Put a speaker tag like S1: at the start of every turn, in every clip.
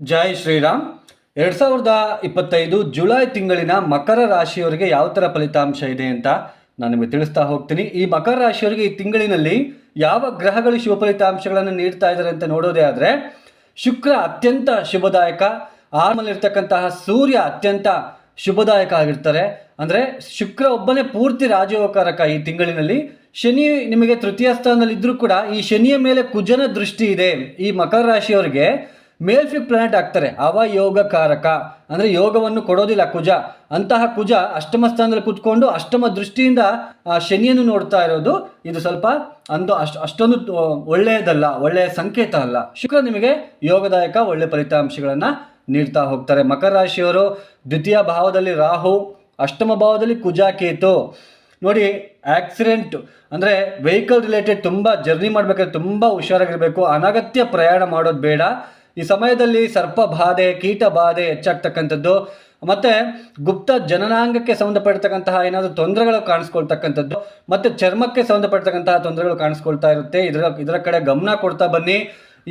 S1: ಜೈ ಶ್ರೀರಾಮ್. ಎರಡ್ ಸಾವಿರದ ಇಪ್ಪತ್ತೈದು ಜುಲೈ ತಿಂಗಳಿನ ಮಕರ ರಾಶಿಯವರಿಗೆ ಯಾವ ಥರ ಫಲಿತಾಂಶ ಇದೆ ಅಂತ ನಾನು ನಿಮಗೆ ತಿಳಿಸ್ತಾ ಹೋಗ್ತೀನಿ. ಈ ಮಕರ ರಾಶಿಯವರಿಗೆ ಈ ತಿಂಗಳಿನಲ್ಲಿ ಯಾವ ಗ್ರಹಗಳು ಶುಭ ಫಲಿತಾಂಶಗಳನ್ನು ನೀಡ್ತಾ ಇದ್ದಾರೆ ಅಂತ ನೋಡೋದೇ ಆದರೆ, ಶುಕ್ರ ಅತ್ಯಂತ ಶುಭದಾಯಕ ಆರ್ಮಲ್ಲಿರ್ತಕ್ಕಂತಹ ಸೂರ್ಯ ಅತ್ಯಂತ ಶುಭದಾಯಕ ಆಗಿರ್ತಾರೆ. ಅಂದರೆ ಶುಕ್ರ ಒಬ್ಬನೇ ಪೂರ್ತಿ ರಾಜೋಕಾರಕ ಈ ತಿಂಗಳಿನಲ್ಲಿ. ಶನಿ ನಿಮಗೆ ತೃತೀಯ ಸ್ಥಾನದಲ್ಲಿ ಇದ್ರೂ ಕೂಡ ಈ ಶನಿಯ ಮೇಲೆ ಕುಜನ ದೃಷ್ಟಿ ಇದೆ. ಈ ಮಕರ ರಾಶಿಯವರಿಗೆ ಮೇಲ್ಫಿಕ್ ಪ್ಲಾನೆಟ್ ಆಗ್ತಾರೆ. ಅವಯೋಗಕಾರಕ. ಅಂದರೆ ಯೋಗವನ್ನು ಕೊಡೋದಿಲ್ಲ ಕುಜ. ಅಂತಹ ಕುಜ ಅಷ್ಟಮ ಸ್ಥಾನದಲ್ಲಿ ಕುತ್ಕೊಂಡು ಅಷ್ಟಮ ದೃಷ್ಟಿಯಿಂದ, ಆ, ಶನಿಯನ್ನು ನೋಡ್ತಾ ಇರೋದು ಇದು ಸ್ವಲ್ಪ ಅಂದು ಅಷ್ಟು ಅಷ್ಟೊಂದು ಒಳ್ಳೆಯದಲ್ಲ, ಒಳ್ಳೆಯ ಸಂಕೇತ ಅಲ್ಲ. ಶುಕ್ರ ನಿಮಗೆ ಯೋಗದಾಯಕ, ಒಳ್ಳೆ ಫಲಿತಾಂಶಗಳನ್ನು ನೀಡ್ತಾ ಹೋಗ್ತಾರೆ. ಮಕರ ರಾಶಿಯವರು ದ್ವಿತೀಯ ಭಾವದಲ್ಲಿ ರಾಹು, ಅಷ್ಟಮ ಭಾವದಲ್ಲಿ ಕುಜ ಕೇತು. ನೋಡಿ ಆಕ್ಸಿಡೆಂಟ್ ಅಂದರೆ ವೆಹಿಕಲ್ ರಿಲೇಟೆಡ್ ತುಂಬ ಜರ್ನಿ ಮಾಡಬೇಕಾದ್ರೆ ತುಂಬ ಹುಷಾರಾಗಿರಬೇಕು. ಅನಗತ್ಯ ಪ್ರಯಾಣ ಮಾಡೋದು ಬೇಡ. ಈ ಸಮಯದಲ್ಲಿ ಸರ್ಪ ಬಾಧೆ, ಕೀಟ ಬಾಧೆ ಹೆಚ್ಚಾಗ್ತಕ್ಕಂಥದ್ದು, ಮತ್ತು ಗುಪ್ತ ಜನನಾಂಗಕ್ಕೆ ಸಂಬಂಧಪಡ್ತಕ್ಕಂತಹ ಏನಾದರೂ ತೊಂದರೆಗಳು ಕಾಣಿಸ್ಕೊಳ್ತಕ್ಕಂಥದ್ದು, ಮತ್ತು ಚರ್ಮಕ್ಕೆ ಸಂಬಂಧಪಡ್ತಕ್ಕಂತಹ ತೊಂದರೆಗಳು ಕಾಣಿಸ್ಕೊಳ್ತಾ ಇರುತ್ತೆ. ಇದರ ಇದರ ಕಡೆ ಗಮನ ಕೊಡ್ತಾ ಬನ್ನಿ.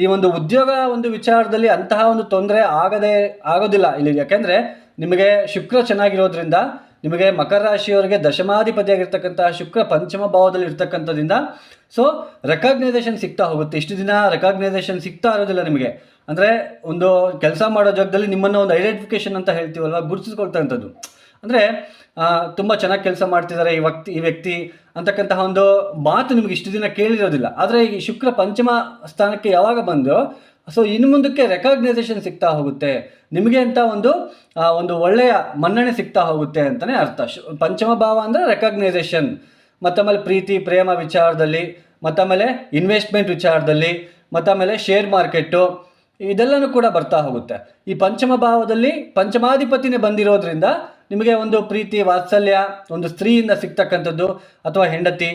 S1: ಈ ಒಂದು ಉದ್ಯೋಗ ಒಂದು ವಿಚಾರದಲ್ಲಿ ಅಂತಹ ಒಂದು ತೊಂದರೆ ಆಗದೆ, ಆಗೋದಿಲ್ಲ ಇಲ್ಲಿ. ಯಾಕೆಂದರೆ ನಿಮಗೆ ಶುಕ್ರ ಚೆನ್ನಾಗಿರೋದ್ರಿಂದ, ನಿಮಗೆ ಮಕರ ರಾಶಿಯವರಿಗೆ ದಶಮಾಧಿಪತಿಯಾಗಿರ್ತಕ್ಕಂತಹ ಶುಕ್ರ ಪಂಚಮ ಭಾವದಲ್ಲಿ ಇರ್ತಕ್ಕಂಥದ್ರಿಂದ, ಸೊ ರೆಕಾಗ್ನೈಸೇಷನ್ ಸಿಗ್ತಾ ಹೋಗುತ್ತೆ. ಇಷ್ಟು ದಿನ ರೆಕಾಗ್ನೈಸೇಷನ್ ಸಿಗ್ತಾ ಇರೋದಿಲ್ಲ ನಿಮಗೆ. ಅಂದರೆ ಒಂದು ಕೆಲಸ ಮಾಡೋ ಜಾಗದಲ್ಲಿ ನಿಮ್ಮನ್ನು ಒಂದು ಐಡೆಂಟಿಫಿಕೇಶನ್ ಅಂತ ಹೇಳ್ತೀವಲ್ವ? ಗುರುತಿಸ್ಕೊಳ್ತಕ್ಕಂಥದ್ದು ಅಂದರೆ ತುಂಬ ಚೆನ್ನಾಗಿ ಕೆಲಸ ಮಾಡ್ತಿದ್ದಾರೆ ಈ ವ್ಯಕ್ತಿ ಈ ವ್ಯಕ್ತಿ ಅಂತಕ್ಕಂತಹ ಒಂದು ಮಾತು ನಿಮಗೆ ಇಷ್ಟು ದಿನ ಕೇಳಿರೋದಿಲ್ಲ. ಆದರೆ ಈ ಶುಕ್ರ ಪಂಚಮ ಸ್ಥಾನಕ್ಕೆ ಯಾವಾಗ ಬಂದು, ಸೊ ಇನ್ನು ಮುಂದಕ್ಕೆ ರೆಕಗ್ನೈಸೇಷನ್ ಸಿಗ್ತಾ ಹೋಗುತ್ತೆ. ನಿಮಗೆ ಅಂತ ಒಂದು ಒಂದು ಒಳ್ಳೆಯ ಮನ್ನಣೆ ಸಿಗ್ತಾ ಹೋಗುತ್ತೆ ಅಂತಲೇ ಅರ್ಥ. ಪಂಚಮ ಭಾವ ಅಂದರೆ ರೆಕಗ್ನೈಸೇಷನ್ ಮತ್ತಾಮೇಲೆ ಪ್ರೀತಿ, ಪ್ರೇಮ ವಿಚಾರದಲ್ಲಿ, ಮತ್ತಾಮೇಲೆ ಇನ್ವೆಸ್ಟ್ಮೆಂಟ್ ವಿಚಾರದಲ್ಲಿ, ಮತ್ತಾಮೇಲೆ ಶೇರ್ ಮಾರ್ಕೆಟ್ಟು ಇದೆಲ್ಲನೂ ಕೂಡ ಬರ್ತಾ ಹೋಗುತ್ತೆ. ಈ ಪಂಚಮ ಭಾವದಲ್ಲಿ ಪಂಚಮಾಧಿಪತಿನೇ ಬಂದಿರೋದ್ರಿಂದ ನಿಮಗೆ ಒಂದು ಪ್ರೀತಿ, ವಾತ್ಸಲ್ಯ, ಒಂದು ಸ್ತ್ರೀಯಿಂದ ಸಿಗ್ತಕ್ಕಂಥದ್ದು ಅಥವಾ ಹೆಂಡತಿ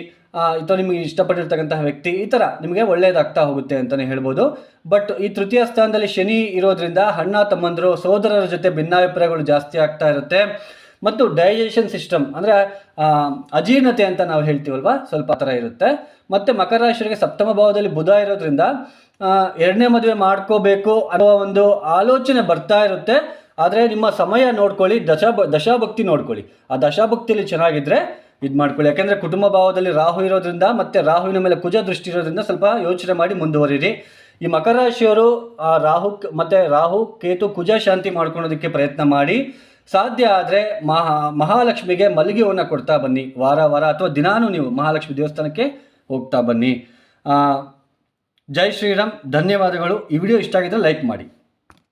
S1: ಅಥವಾ ನಿಮಗೆ ಇಷ್ಟಪಟ್ಟಿರ್ತಕ್ಕಂತಹ ವ್ಯಕ್ತಿ, ಈ ಥರ ನಿಮಗೆ ಒಳ್ಳೆಯದಾಗ್ತಾ ಹೋಗುತ್ತೆ ಅಂತಲೇ ಹೇಳ್ಬೋದು. ಬಟ್ ಈ ತೃತೀಯ ಸ್ಥಾನದಲ್ಲಿ ಶನಿ ಇರೋದ್ರಿಂದ ಅಣ್ಣ, ತಮ್ಮಂದರು, ಸೋದರರ ಜೊತೆ ಭಿನ್ನಾಭಿಪ್ರಾಯಗಳು ಜಾಸ್ತಿ ಆಗ್ತಾ ಇರುತ್ತೆ. ಮತ್ತು ಡೈಜೆಷನ್ ಸಿಸ್ಟಮ್ ಅಂದರೆ ಅಜೀರ್ಣತೆ ಅಂತ ನಾವು ಹೇಳ್ತೀವಲ್ವಾ? ಸ್ವಲ್ಪ ಥರ ಇರುತ್ತೆ. ಮತ್ತು ಮಕರ ರಾಶಿಗೆ ಸಪ್ತಮ ಭಾವದಲ್ಲಿ ಬುಧ ಇರೋದ್ರಿಂದ ಎರಡನೇ ಮದುವೆ ಮಾಡ್ಕೋಬೇಕು ಅನ್ನುವ ಒಂದು ಆಲೋಚನೆ ಬರ್ತಾ ಇರುತ್ತೆ. ಆದರೆ ನಿಮ್ಮ ಸಮಯ ನೋಡ್ಕೊಳ್ಳಿ, ದಶ ದಶಾಭಕ್ತಿ ನೋಡ್ಕೊಳ್ಳಿ. ಆ ದಶಾಭಕ್ತಿಯಲ್ಲಿ ಚೆನ್ನಾಗಿದ್ರೆ ಇದು ಮಾಡ್ಕೊಳ್ಳಿ. ಯಾಕೆಂದರೆ ಕುಟುಂಬ ಭಾವದಲ್ಲಿ ರಾಹು ಇರೋದ್ರಿಂದ ಮತ್ತು ರಾಹುವಿನ ಮೇಲೆ ಕುಜ ದೃಷ್ಟಿ ಇರೋದ್ರಿಂದ ಸ್ವಲ್ಪ ಯೋಚನೆ ಮಾಡಿ ಮುಂದುವರಿರಿ. ಈ ಮಕರ ರಾಶಿಯವರು ಆ ರಾಹು ಮತ್ತು ರಾಹು, ಕೇತು ಕುಜ ಶಾಂತಿ ಮಾಡ್ಕೊಳೋದಕ್ಕೆ ಪ್ರಯತ್ನ ಮಾಡಿ. ಸಾಧ್ಯ ಆದರೆ ಮಹಾ, ಮಹಾಲಕ್ಷ್ಮಿಗೆ ಮಲ್ಲಿಗೆ ಕೊಡ್ತಾ ಬನ್ನಿ. ವಾರ ವಾರ ಅಥವಾ ದಿನಾನೂ ನೀವು ಮಹಾಲಕ್ಷ್ಮಿ ದೇವಸ್ಥಾನಕ್ಕೆ ಹೋಗ್ತಾ ಬನ್ನಿ. ಜೈ ಶ್ರೀರಾಮ್ ಧನ್ಯವಾದಗಳು. ಈ ವಿಡಿಯೋ ಇಷ್ಟ ಆಗಿದ್ದರೆ ಲೈಕ್ ಮಾಡಿ.